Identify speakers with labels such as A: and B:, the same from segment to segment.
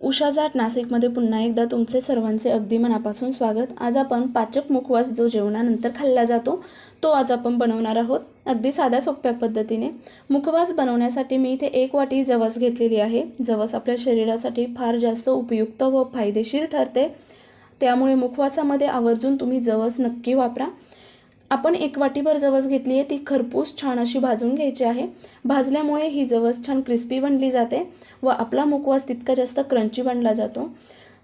A: उषा जाट नाशिकमध्ये पुन्हा एकदा तुमचे सर्वांचे अगदी मनापासून स्वागत. आज आपण पाचक मुखवास जो जेवणानंतर खाल्ला जातो तो आज आपण बनवणार आहोत. अगदी साध्या सोप्या पद्धतीने. मुखवास बनवण्यासाठी मी इथे एक वाटी जवस घेतलेली आहे. जवस आपल्या शरीरासाठी फार जास्त उपयुक्त व फायदेशीर ठरते. त्यामुळे मुखवासामध्ये आवर्जून तुम्ही जवस नक्की वापरा. आपण एक वाटीभर जवस घेतली आहे ती खरपूस छान अशी भाजून घ्यायची आहे. भाजल्यामुळे ही जवस छान क्रिस्पी बनली जाते व आपला मुखवास तितका जास्त क्रंची बनला जातो.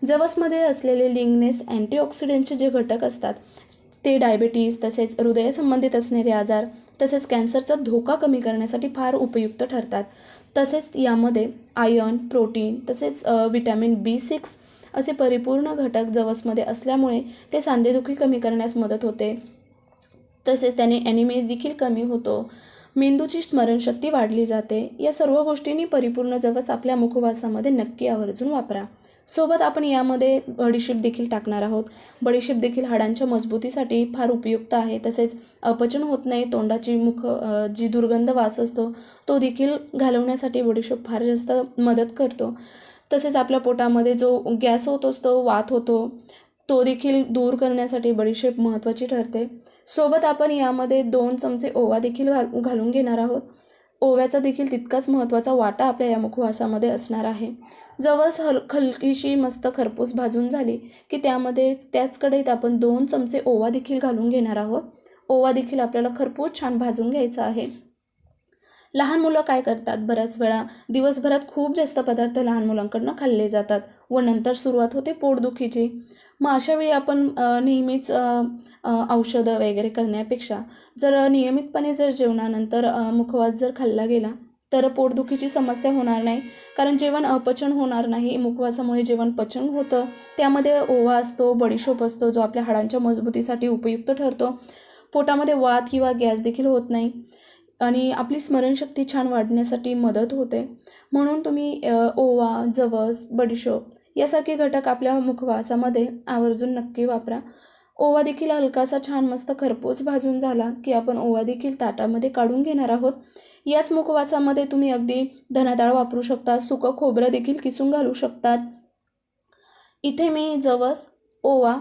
A: जवसमध्ये असलेले लिंगनेस अँटीऑक्सिडेंटचे जे घटक असतात ते डायबेटीज तसेच हृदयासंबंधित असणारे आजार तसेच कॅन्सरचा धोका कमी करण्यासाठी फार उपयुक्त ठरतात. तसेच यामध्ये आयर्न प्रोटीन तसेच विटॅमिन बी सिक्स असे परिपूर्ण घटक जवसमध्ये असल्यामुळे ते सांधेदुखी कमी करण्यास मदत होते. तसेच त्याने ॲनिमे देखील कमी होतो. मेंदूची स्मरणशक्ती वाढली जाते. या सर्व गोष्टींनी परिपूर्ण जवस आपल्या मुखवासामध्ये नक्की आवर्जून वापरा. सोबत आपण यामध्ये बडीशेप देखील टाकणार आहोत. बडीशेप देखील हाडांच्या मजबूतीसाठी फार उपयुक्त आहे. तसेच अपचन होत नाही तोंडाची मुख जी दुर्गंध वास असतो तो देखील घालवण्यासाठी बडीशेप फार जास्त मदत करतो. तसेच आपल्या पोटामध्ये जो गॅस होत असतो वात होतो तो देखील दूर करण्यासाठी बडीशेप महत्त्वाची ठरते. सोबत आपण यामध्ये दोन चमचे ओवा देखील घाल घालून घेणार आहोत. ओव्याचा देखील तितकाच महत्त्वाचा वाटा आपल्या या मुखवासामध्ये असणार आहे. जवळच हल हलकीशी मस्त खरपूस भाजून झाली की त्यामध्ये त्याच कढईत आपण दोन चमचे ओवा देखील घालून घेणार आहोत. ओवा देखील आपल्याला खरपूस छान भाजून घ्यायचा आहे. लहान मुलं काय करतात? बऱ्याच वेळा दिवसभरात खूप जास्त पदार्थ लहान मुलांकडनं खाल्ले जातात व नंतर सुरुवात होते पोटदुखीची. मग अशावेळी आपण नेहमीच औषधं वगैरे करण्यापेक्षा जर नियमितपणे जर जेवणानंतर मुखवास जर खाल्ला गेला तर पोटदुखीची समस्या होणार नाही. कारण जेवण अपचन होणार नाही. मुखवासामुळे जेवण पचन होतं. त्यामध्ये ओवा असतो बडीशोप असतो जो आपल्या हाडांच्या मजबूतीसाठी उपयुक्त ठरतो. पोटामध्ये वात किंवा गॅस देखील होत नाही. आणि आपली स्मरणशक्ती छान वाढण्यासाठी मदत होते. म्हणून तुम्ही ओवा जवस बडीशोप यासारखे घटक आपल्या मुखवासामध्ये आवर्जून नक्की वापरा. ओवा देखील हलकासा छान मस्त खरपूस भाजून झाला की आपण ओवा देखील ताटामध्ये काढून घेणार आहोत. याच मुखवासामध्ये तुम्ही अगदी धनाताळ वापरू शकता सुकं खोबरं देखील किसून घालू शकतात. इथे मी जवस ओवा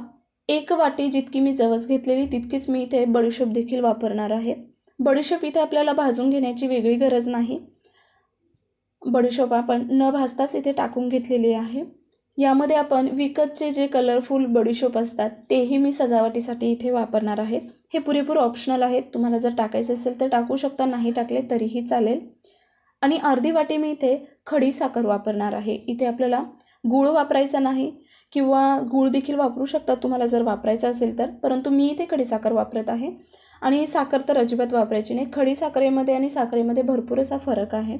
A: एक वाटी जितकी मी जवस घेतलेली तितकीच मी इथे बडीशोप देखील वापरणार आहे. बडीशेप इथे आपल्याला भाजून घेण्याची वेगळी गरज नाही. बडीशेप आपण न भाजताच इथे टाकून घेतलेली आहे. यामध्ये आपण विकतचे जे कलरफुल बडीशोप असतात तेही मी सजावटीसाठी इथे वापरणार आहे. हे पुरेपूर ऑप्शनल आहेत. तुम्हाला जर टाकायचे असेल तर टाकू शकता नाही टाकले तरीही चालेल. आणि अर्धी वाटी मी इथे खडीसाखर वापरणार आहे. इथे आपल्याला गूळ वापरायचा नाही किंवा गूळ देखील वापरू शकता तुम्हाला जर वापरायचा असेल तर. परंतु मी इथे खडी साखर वापरत आहे आणि साखर तर अजिबात वापरायची नाही. खडी साखरेमध्ये आणि साखरेमध्ये भरपूर असा फरक आहे.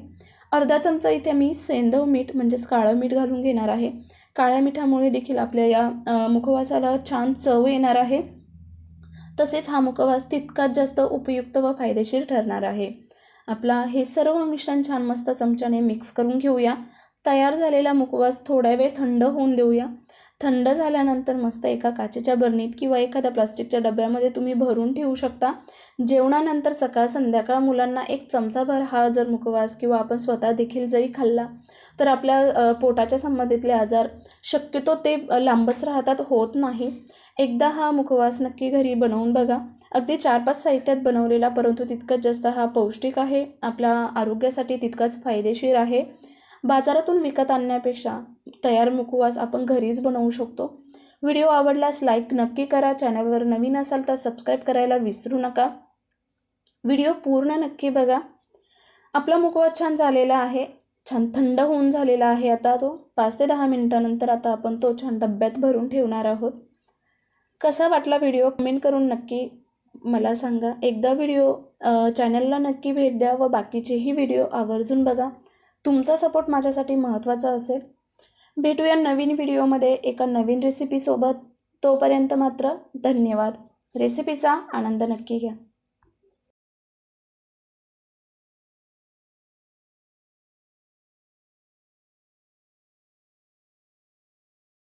A: अर्धा चमचा इथे मी सेंदव मीठ म्हणजेच काळं मीठ घालून घेणार आहे. काळ्या मिठामुळे देखील आपल्या या मुखवासाला छान चव येणार आहे. तसेच हा मुखवास तितकाच जास्त उपयुक्त व फायदेशीर ठरणार आहे. आपला हे सर्व मिश्रण छान मस्त चमच्याने मिक्स करून घेऊया. तयार झालेला मुखवास थोडा वेळ थंड होऊन देऊया. थंड झाल्यानंतर मस्त एका काचेच्या बरणीत किंवा एखाद्या प्लास्टिकच्या डब्यामध्ये तुम्ही भरून ठेवू शकता. जेवणानंतर सकाळ संध्याकाळ मुलांना एक चमचाभर हा जर मुखवास किंवा आपण स्वतः देखील जरी खाल्ला तर आपल्या पोटाच्या संबंधितले आजार शक्यतो ते लांबच राहतात होत नाही. एकदा हा मुखवास नक्की घरी बनवून बघा. अगदी चार पाच साहित्यात बनवलेला परंतु तितकंच जास्त हा पौष्टिक आहे. आपल्या आरोग्यासाठी तितकाच फायदेशीर आहे. बाजारातून विकत आणण्यापेक्षा तयार मुखवास आपण घरीच बनवू शकतो. व्हिडिओ आवडल्यास लाईक नक्की करा. चॅनलवर नवीन असाल तर सबस्क्राईब करायला विसरू नका. व्हिडिओ पूर्ण नक्की बघा. आपला मुखवास छान झालेला आहे. छान थंड होऊन झालेला आहे आता तो. पाच ते दहा मिनिटानंतर आता आपण तो छान डब्यात भरून ठेवणार आहोत. कसा वाटला व्हिडिओ? कमेंट करून नक्की मला सांगा. एकदा व्हिडिओ चॅनलला नक्की भेट द्या व बाकीचेही व्हिडिओ आवर्जून बघा. तुमचा सपोर्ट माझ्यासाठी महत्त्वाचा असेल. भेटूया नवीन व्हिडिओमध्ये एका नवीन रेसिपीसोबत तोपर्यंत मात्र धन्यवाद. रेसिपीचा आनंद नक्की घ्या.